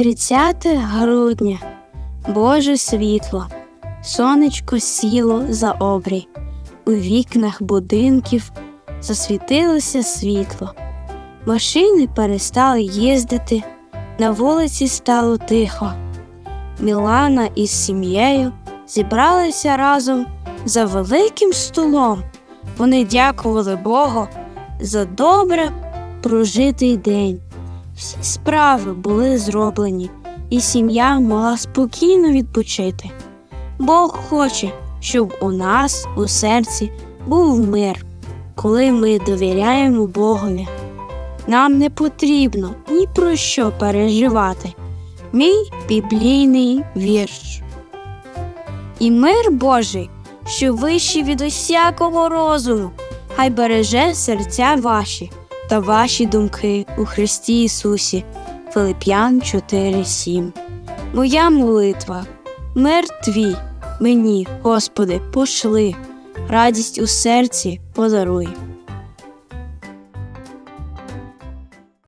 30 грудня, Боже світло, сонечко сіло за обрій, у вікнах будинків засвітилося світло. Машини перестали їздити, на вулиці стало тихо. Мілана із сім'єю зібралися разом за великим столом. Вони дякували Богу за добре прожитий день. Всі справи були зроблені, і сім'я могла спокійно відпочити. Бог хоче, щоб у нас у серці був мир, коли ми довіряємо Богові. Нам не потрібно ні про що переживати. Мій біблійний вірш. І мир Божий, що вищий від усякого розуму, хай береже серця ваші та ваші думки у Христі Ісусі. Филип'ян 4:7. Моя молитва, мир твій, мені, Господи, пошли, радість у серці подаруй.